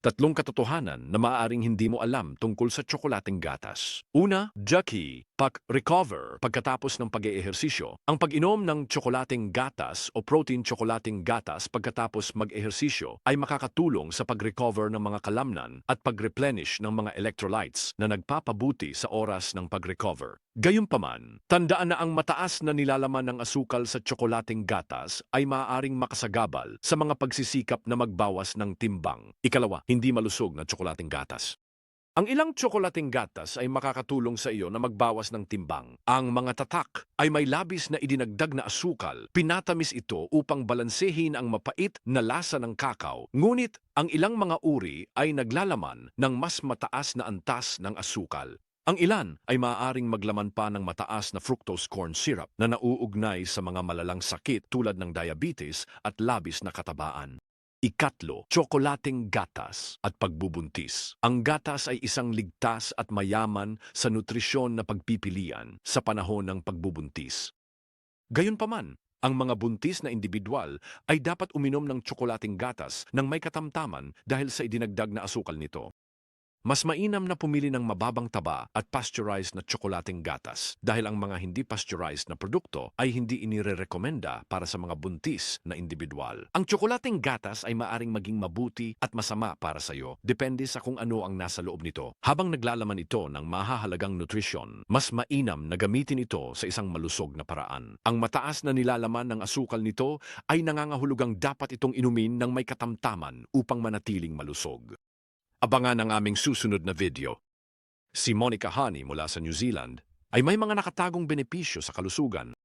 Tatlong katotohanan na maaaring hindi mo alam tungkol sa tsokolating gatas. Una, Jackie, pag-recover pagkatapos ng pag-eehersisyo. Ang pag-inom ng tsokolating gatas o protein tsokolating gatas pagkatapos mag-ehersisyo ay makakatulong sa pag-recover ng mga kalamnan at pag-replenish ng mga electrolytes na nagpapabuti sa oras ng pag-recover. Gayunpaman, tandaan na ang mataas na nilalaman ng asukal sa tsokolating gatas ay maaaring makasagabal sa mga pagsisikap na magbawas ng timbang. Ikalawa, hindi malusog na tsokolating gatas. Ang ilang tsokolating gatas ay makakatulong sa iyo na magbawas ng timbang. Ang mga tatak ay may labis na idinagdag na asukal. Pinatamis ito upang balansehin ang mapait na lasa ng kakao. Ngunit ang ilang mga uri ay naglalaman ng mas mataas na antas ng asukal. Ang ilan ay maaaring maglaman pa ng mataas na fructose corn syrup na nauugnay sa mga malalang sakit tulad ng diabetes at labis na katabaan. Ikatlo, tsokolating gatas at pagbubuntis. Ang gatas ay isang ligtas at mayaman sa nutrisyon na pagpipilian sa panahon ng pagbubuntis. Gayunpaman, ang mga buntis na individual ay dapat uminom ng tsokolating gatas ng may katamtaman dahil sa idinagdag na asukal nito. Mas mainam na pumili ng mababang taba at pasteurized na tsokolating gatas dahil ang mga hindi pasteurized na produkto ay hindi inirerekomenda para sa mga buntis na individual. Ang tsokolating gatas ay maaring maging mabuti at masama para sa iyo, depende sa kung ano ang nasa loob nito. Habang naglalaman ito ng mahahalagang nutrisyon, mas mainam na gamitin ito sa isang malusog na paraan. Ang mataas na nilalaman ng asukal nito ay nangangahulugang dapat itong inumin ng may katamtaman upang manatiling malusog. Abangan ang aming susunod na video. Si Monica Honey mula sa New Zealand ay may mga nakatagong benepisyo sa kalusugan